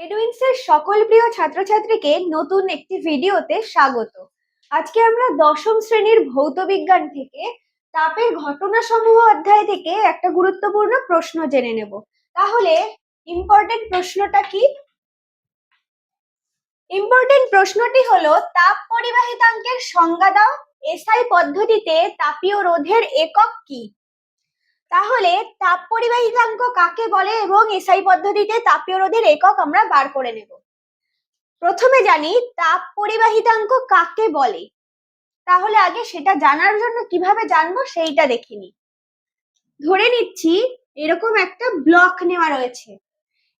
এডুইন্সের সকল প্রিয় ছাত্রছাত্রীকে নতুন একটি ভিডিওতে স্বাগত। আজকে আমরা দশম শ্রেণির ভৌত বিজ্ঞান থেকে তাপের ঘটনাসমূহ অধ্যায় থেকে একটা গুরুত্বপূর্ণ প্রশ্ন জেনে নেব। তাহলে ইম্পর্টেন্ট প্রশ্নটা কি? ইম্পর্টেন্ট প্রশ্নটি হলো, তাপ পরিবাহিতাঙ্কের সংজ্ঞা দাও। এসআই পদ্ধতিতে তাপীয় রোধের একক কি? তাহলে তাপ পরিবাহিতাঙ্ক কাকে বলে এবং এসআই পদ্ধতিতে তাপীয় রোধের একক আমরা বার করে নেব। প্রথমে জানি তাপ পরিবাহিতাঙ্ক কাকে বলে। তাহলে আগে সেটা জানার জন্য কীভাবে জানব সেইটা দেখিনি ধরে নিচ্ছি এরকম একটা ব্লক নেওয়া রয়েছে।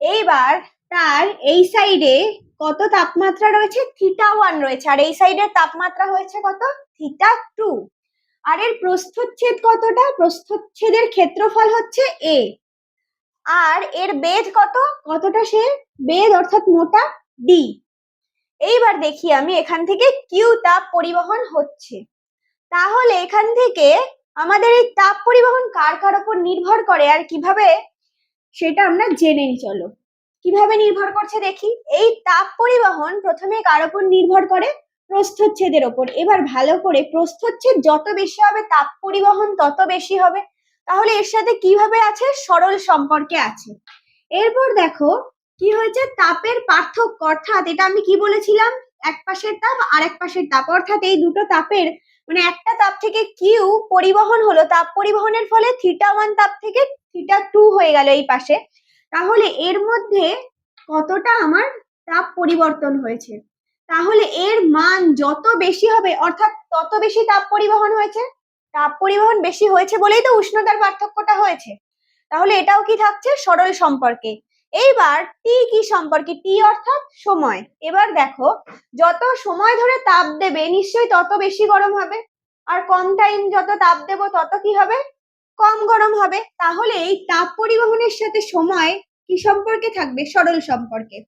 এইবার তার এই সাইডে কত তাপমাত্রা রয়েছে? থিটা ওয়ান রয়েছে। আর এই সাইডের তাপমাত্রা হয়েছে কত? থিটা টু আর এর প্রস্থচ্ছেদ কতটা? প্রস্থচ্ছেদের ক্ষেত্রফল হচ্ছে এ আর এর বেদ কত? কতটা সে? বেদ অর্থাৎ মোটা ডি এইবার দেখি আমি এখান থেকে কিউ তাপ পরিবহন হচ্ছে। তাহলে এখান থেকে আমাদের এই তাপ পরিবহন কার কার উপর নির্ভর করে আর কীভাবে? সেটা আমরা জেনে চলো। কীভাবে নির্ভর করছে দেখি? এই তাপ পরিবহন প্রথমে কার উপর নির্ভর করে? প্রস্থচ্ছেদের ওপর। এবার ভালো করে প্রস্থচ্ছেদ যত বেশি হবে, তাপ পরিবহন তত বেশি হবে। তাহলে এর সাথে কীভাবে আছে? সরল সম্পর্কে আছে। এরপর দেখো, কি হয়েছে? তাপের পার্থক্য, অর্থাৎ এটা আমি কি বলেছিলাম? এক পাশের তাপ আর এক পাশের তাপ। অর্থাৎ এই দুটো তাপের মানে একটা তাপ থেকে কিউ পরিবহন হলো, তাপ পরিবহনের ফলে থিটা ওয়ান তাপ থেকে থিটা টু হয়ে গেল এই পাশে। তাহলে এর মধ্যে কতটা আমার তাপ পরিবর্তন হয়েছে? তাহলে এর মান যত বেশি হবে, অর্থাৎ তত বেশি তাপ পরিবহন হয়েছে, তাপ পরিবহন বেশি হয়েছে বলেই তো উষ্ণতার পার্থক্যটা হয়েছে। তাহলে এটাও কি থাকছে? সরল সম্পর্কে। এইবার টি কি সম্পর্কে? টি অর্থাৎ সময়। এবার দেখো, যত সময় ধরে তাপ দেবে, নিশ্চয়ই তত বেশি গরম হবে। আর কম টাইম যত তাপ দেব, তত কি হবে? কম গরম হবে। তাহলে এই তাপ পরিবহনের সাথে সময় কি সম্পর্কে থাকবে? সরল সম্পর্কে।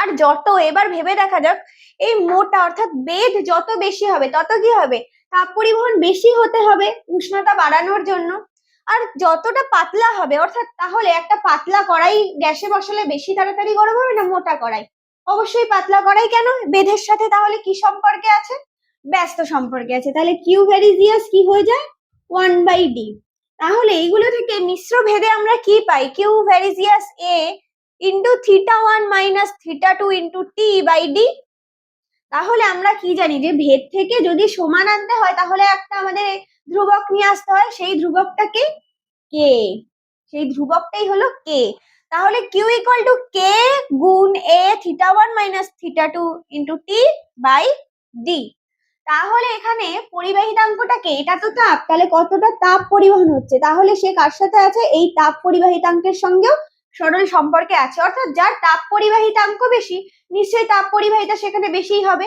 আর যত এবার ভেবে দেখা যাক, এই মোটা অর্থাৎ বেদ যত বেশি হবে, তত কি হবে? তাপ পরিবহন বেশি হতে হবে উষ্ণতা বাড়ানোর জন্য। আর যতটা পাতলা হবে, অর্থাৎ তাহলে একটা পাতলা কড়াই গ্যাসে বসালে বেশি তাড়াতাড়ি গরম হবে না মোটা কড়াই? অবশ্যই পাতলা কড়াই কেন? বেধের সাথে তাহলে কি সম্পর্কে আছে? ব্যস্ত সম্পর্কে আছে। তাহলে কিউ ভেরিজিয়াস কি হয়ে যায়? ওয়ান বাই ডি তাহলে এইগুলো থেকে মিশ্র ভেদে আমরা কি পাই? Q ভেরিজিয়াস A into theta one minus theta two into T by D তাহলে আমরা কি জানি যে ভেদ থেকে যদি সমান আনতে হয়, তাহলে একটা আমাদের ধ্রুবক নিয়ে আসতে হয়, সেই ধ্রুবকটাকে কে? সেই ধ্রুবকটাই হলো কে তাহলে কিউ ইকুয়াল টু কে গুণ A theta one minus theta two into T by D তাহলে এখানে পরিবাহিতাঙ্কটা কে? এটা তো তাপ। তাহলে কতটা তাপ পরিবহন হচ্ছে? তাহলে সে কার সাথে আছে? এই তাপ পরিবাহিতাঙ্কের সঙ্গেও সরল সম্পর্কে আছে। অর্থাৎ যার তাপ পরিবাহিতাঙ্ক বেশি, নিশ্চয়ই তাপ পরিবাহিতা সেখানে বেশিই হবে।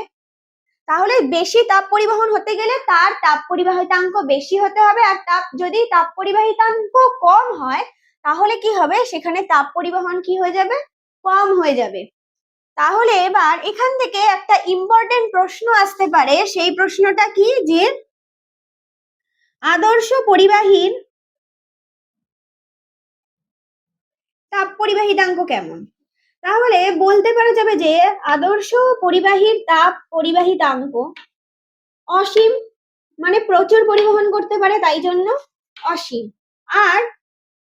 তাহলে বেশি তাপ পরিবহন হতে গেলে তার তাপ পরিবাহিতাঙ্ক বেশি হতে হবে আর তাপ যদি তাপ পরিবাহিতাঙ্ক কম হয়, তাহলে কি হবে? সেখানে তাপ পরিবহন কি হয়ে যাবে? কম হয়ে যাবে। তাহলে এবার এখান থেকে একটা ইম্পর্টেন্ট প্রশ্ন আসতে পারে। সেই প্রশ্নটা কি? যে আদর্শ পরিবাহীর তাপ পরিবাহিতাঙ্ক কেমন? তাহলে বলতে পারা যাবে যে আদর্শ পরিবাহীর তাপ পরিবাহিতাঙ্ক অসীম মানে প্রচুর পরিবহন করতে পারে তাই জন্য অসীম। আর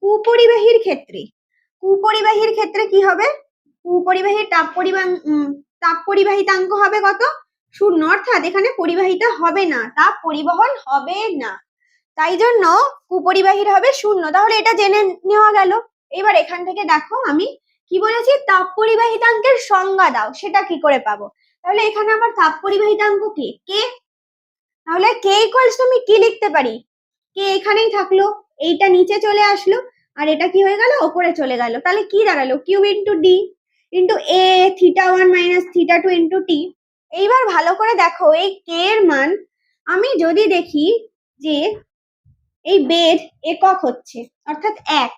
কুপরিবাহীর ক্ষেত্রে কুপরিবাহীর ক্ষেত্রে কি হবে? কুপরিবাহীর তাপ পরিবাহ তাপ পরিবাহিতাঙ্ক হবে কত? শূন্য। অর্থাৎ এখানে পরিবাহিতা হবে না, তাপ পরিবহন হবে না। তাই জন্য কুপরিবাহীর হবে শূন্য। তাহলে এটা জেনে নেওয়া গেল। এবার এখান থেকে দেখো আমি কি বলেছি? তাপ পরিবাহিতাঙ্কের সংজ্ঞা দাও, সেটা কি করে পাবো? তাহলে এখানে আমার তাপ পরিবাহিতাঙ্ক কে? কে? তাহলে কে ইকুয়ালস আমি কি লিখতে পারি? কে এখানেই থাকল, এইটা নিচে চলে আসলো, আর এটা কি হয়ে গেল? ওপরে চলে গেল। তাহলে কি দাঁড়াল? Q into D into A theta one minus theta two into T এইবার ভালো করে দেখো, এই কে এর মান আমি যদি দেখি যে এই বেদ একক হচ্ছে, অর্থাৎ এক।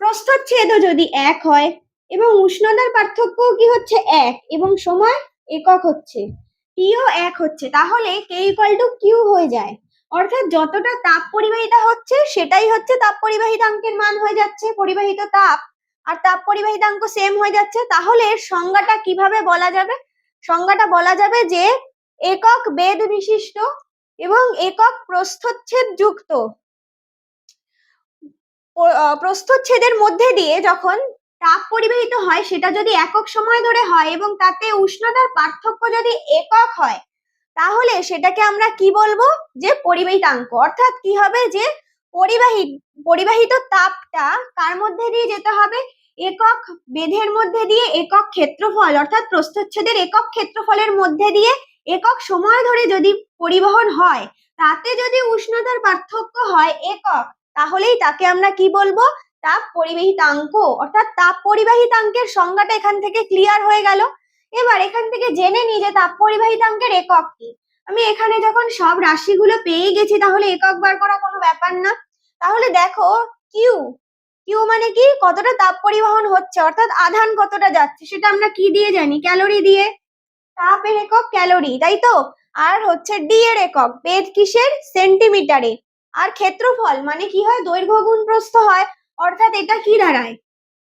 প্রস্থচ্ছেদও যদি এক হয় এবং উষ্ণতার পার্থক্য কি হচ্ছে এক এবং সময় একক হচ্ছে, টিও এক হচ্ছে, তাহলে কে ইকুয়াল টু কিউ হয়ে যায়। অর্থাৎ যতটা তাপ পরিবাহিতা হচ্ছে, সেটাই হচ্ছে তাপ পরিবাহিতাঙ্কের মান হয়ে যাচ্ছে, পরিবাহিত তাপ। আর তাপ পরিবাহিতাঙ্ক সেম হয়ে যাচ্ছে, তাহলে সংজ্ঞাটা কীভাবে বলা যাবে? সংজ্ঞাটা বলা যাবে যে, একক বেদ বিশিষ্ট এবং একক প্রস্থচ্ছেদ যুক্ত। প্রস্থচ্ছেদের মধ্যে দিয়ে যখন তাপ পরিবাহিত হয়, সেটা যদি একক সময় ধরে হয় এবং তাতে উষ্ণতার পার্থক্য যদি একক হয়, তাহলে সেটাকে আমরা কি বলব? যে পরিবাহিতাঙ্ক। অর্থাৎ কি হবে? যে পরিবাহী, পরিবাহিত তাপটা কার মধ্যে দিয়ে যেতে হবে? একক বেধের মধ্যে দিয়ে একক ক্ষেত্রফল, অর্থাৎ প্রস্থচ্ছেদের একক ক্ষেত্রফলের মধ্যে দিয়ে একক সময় ধরে যদি পরিবহন হয়, তাতে যদি উষ্ণতার পার্থক্য হয় একক তাহলেই তাকে আমরা কি বলব? তাপ পরিবাহিতাঙ্ক। অর্থাৎ তাপ পরিবাহিতাঙ্কের সংজ্ঞাটা এখান থেকে ক্লিয়ার হয়ে গেল। এবার এখান থেকে জেনে নি যে তাপ পরিবাহিতাঙ্কের একক কি। আমি এখানে যখন সব রাশিগুলো পেয়ে গেছি, তাহলে একক বার করা কোনো ব্যাপার না। তাহলে দেখো কিউ কিউ মানে কি? কতটা তাপ পরিবহন হচ্ছে? অর্থাৎ আধান কতটা যাচ্ছে? সেটা আমরা কি দিয়ে জানি? ক্যালোরি দিয়ে। তাপের একক ক্যালোরি, তাই তো? আর হচ্ছে ডি এর একক। বেদ কিসের? সেন্টিমিটারে। আর ক্ষেত্রফল মানে কি হয়? দৈর্ঘ্য গুণ প্রস্থ হয়। অর্থাৎ এটা কি দাঁড়ায়?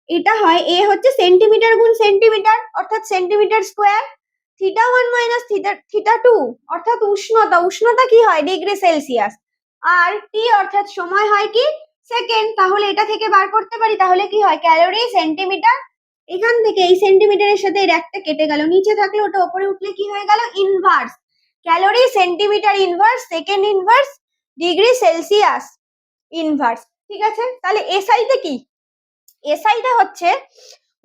এটা হয় এ হচ্ছে সেন্টিমিটার গুণ সেন্টিমিটার অর্থাৎ centimetre square theta one minus theta theta two অর্থাৎ উষ্ণতা। উষ্ণতা কি হয়? ডিগ্রি সেলসিয়াস আর টি অর্থাৎ সময় হয় কি? সেকেন্ড তাহলে এটা থেকে বার করতে পারি, তাহলে কি হয়? ক্যালোরি সেন্টিমিটার এখান থেকে এই সেন্টিমিটারের সাথে এর একটা কেটে গেল। নিচে থাকলে ওটা উপরে উঠলে কি হয়ে গেল? Inverse calorie centimetre inverse second inverse degree Celsius inverse, ঠিক আছে? তাহলে এসআইতে কি? এসআইতে হচ্ছে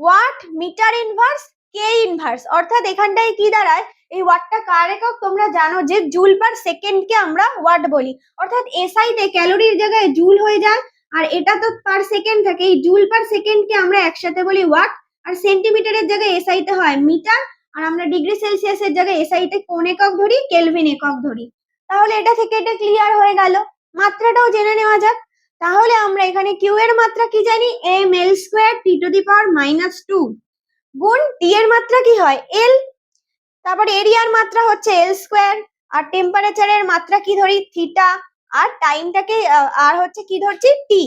watt metre inverse, K inverse. অর্থাৎ এখানটায় কি দাঁড়ায়? এই ওয়াটটা কার একক? তোমরা জানো যে জুল পার সেকেন্ডকে আমরা ওয়াট বলি। অর্থাৎ এসআইতে ক্যালোরির জায়গায় জুল হয়ে যায়, আর এটা তো পার সেকেন্ড থাকে। এই জুল পার সেকেন্ডকে আমরা একসাথে বলি ওয়াট, আর সেন্টিমিটারের জায়গায় এসআইতে হয় মিটার, আর আমরা ডিগ্রি সেলসিয়াসের জায়গায় এসআইতে কোন একক ধরি? কেলভিন একক ধরি। তাহলে এটা থেকে এটা ক্লিয়ার হয়ে গেল। মাত্রাটাও জেনে নেওয়া যাক। তাহলে আমরা এখানে কিউ এর মাত্রা কি জানি? M L square T to the power minus two গুণ টি এর মাত্রা কি হয়? এল তারপর এরিয়ার মাত্রা হচ্ছে এল স্কোয়ার আর টেম্পারেচারের মাত্রা কি ধরি? থিটা আর টাইমটাকে আর হচ্ছে কি ধরছি? টি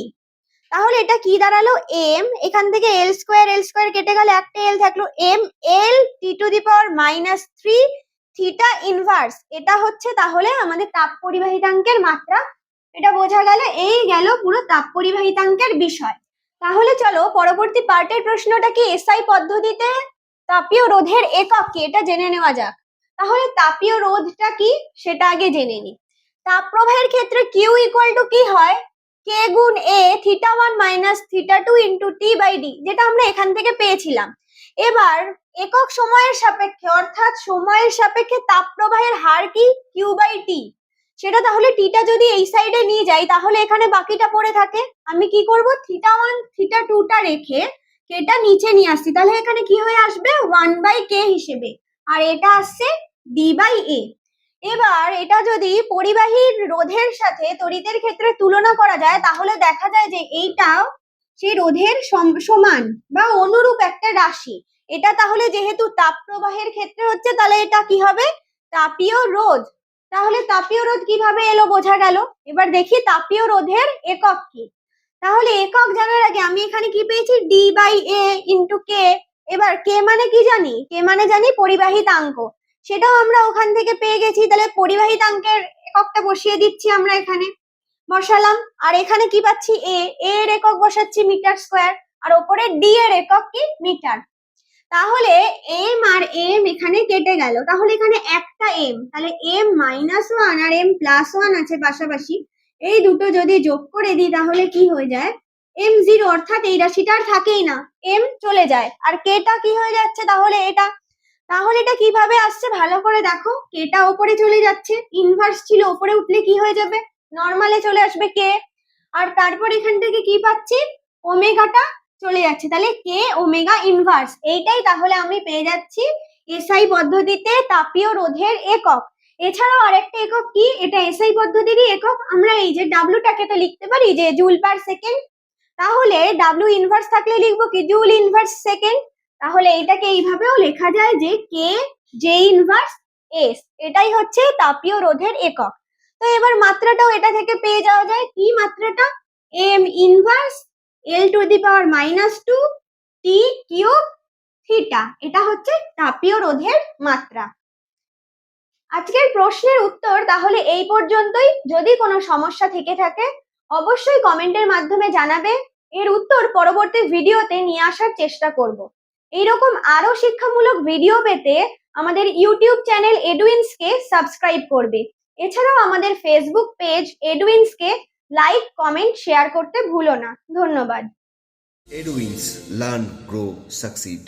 তাহলে এটা কি দাঁড়াল? এম এখান থেকে এল স্কোয়ার এল স্কোয়ার কেটে গেলে। একটা এল থাকল M L T to the power minus three theta inverse এটা হচ্ছে তাহলে আমাদের তাপ পরিবাহিতাঙ্কের মাত্রা। এটা বোঝা গেল, এই গেল পুরো তাপ পরিবাহিতাঙ্কের বিষয়। তাহলে চলো পরবর্তী পার্টের প্রশ্নটা কি? এসআই পদ্ধতিতে তাপীয় রোধের একক কি? এটা জেনে নেওয়া যাক। তাহলে তাপীয় রোধটা কি? সেটা আগে জেনে নি। তাপ প্রবাহের ক্ষেত্রে কিউ ইকুয়াল টু কি হয়? কে গুণ A theta one minus theta two into T by D যেটা আমরা এখান থেকে পেয়েছিলাম। এবার একক সময়ের সাপেক্ষে, অর্থাৎ সময়ের সাপেক্ষে তাপ প্রবাহের হার কি? কিউ বাই টি সেটা তাহলে টিটা যদি এই সাইডে নিয়ে যাই, তাহলে এখানে বাকিটা পড়ে থাকে। আমি কি করব? থিটা ওয়ান থিটা টুটা রেখে কেটা নিচে নিয়ে আসছি। তাহলে এখানে কি হয়ে আসবে? ওয়ান বাই কে হিসেবে। আর এটা আসছে ডি বাই এ এবার এটা যদি পরিবাহীর রোধের সাথে তড়িতের ক্ষেত্রে তুলনা করা যায়, তাহলে দেখা যায় যে এইটাও সেই রোধের সমান বা অনুরূপ একটা রাশি। এটা তাহলে যেহেতু তাপ প্রবাহের ক্ষেত্রে হচ্ছে, তাহলে এটা কি হবে? তাপীয় রোধ। তাহলে তাপীয় রোধ কীভাবে এলো বোঝা গেল? এবার দেখি তাপীয় রোধের একক কি। তাহলে একক জানার আগে আমি এখানে কি পেয়েছি? D by A into K এবার কে মানে কি জানি? কে মানে জানি পরিবাহিতাঙ্ক সেটাও আমরা ওখান থেকে পেয়ে গেছি। তাহলে পরিবাহিতাঙ্কের এককটা বসিয়ে দিচ্ছি আমরা এখানে। বসালাম। আর এখানে কি পাচ্ছি? এ এর একক বসাচ্ছি মিটার স্কোয়ার, আর ওপরে ডি এর একক কি? মিটার। তাহলে এম আর এম এখানে কেটে গেল। তাহলে এখানে একটা এম তাহলে এম মাইনাস ওয়ান আর এম প্লাস ওয়ান আছে পাশাপাশি। এই দুটো যদি যোগ করে দিই, তাহলে কি হয়ে যায়? এম জিরো অর্থাৎ এই রাশিটা আর থাকেই না। এম চলে যায়। আর কেটা কি হয়ে যাচ্ছে তাহলে এটা? তাহলে এটা কীভাবে আসছে? ভালো করে দেখো। কেটা ওপরে চলে যাচ্ছে। ইনভার্স ছিল, ওপরে উঠলে কি হয়ে যাবে? নর্মালে চলে আসবে কে আর তারপর এখান থেকে কি পাচ্ছি? ওমেগাটা চলে যাচ্ছে। তাহলে কে ওমেগা ইনভার্স এইটাই তাহলে আমি পেয়ে যাচ্ছি এসআই পদ্ধতিতে তাপীয় রোধের একক। এছাড়াও আরেকটা একক কি? এটা এসআই পদ্ধতিরই একক। আমরা এই যে ডাব্লুটাকে তো লিখতে পারি যে জুল পার সেকেন্ড তাহলে ডাব্লু ইনভার্স থাকলে লিখব কি? জুল ইনভার্স সেকেন্ড তাহলে এটাকে এইভাবেও লেখা যায় যে কে জে ইনভার্স এস এটাই হচ্ছে তাপীয় রোধের একক। তো এবার মাত্রাটাও এটা থেকে পেয়ে যাওয়া যায়। কি মাত্রাটা? M inverse L to the power minus two T cube theta এটা হচ্ছে তাপীয় রোধের মাত্রা। আজকের প্রশ্নের উত্তর তাহলে এই পর্যন্তই। যদি কোনো সমস্যা থেকে থাকে, অবশ্যই কমেন্টের মাধ্যমে জানাবে। এর উত্তর পরবর্তী ভিডিওতে নিয়ে আসার চেষ্টা করব। এইরকম আরও শিক্ষামূলক ভিডিও পেতে আমাদের ইউটিউব চ্যানেল এডুইন্সকে সাবস্ক্রাইব করবে। এছাড়াও আমাদের ফেসবুক পেজ এডুইন্সকে লাইক কমেন্ট শেয়ার করতে ভুলো না ধন্যবাদ এডুইন্স লার্ন গ্রো Succeed.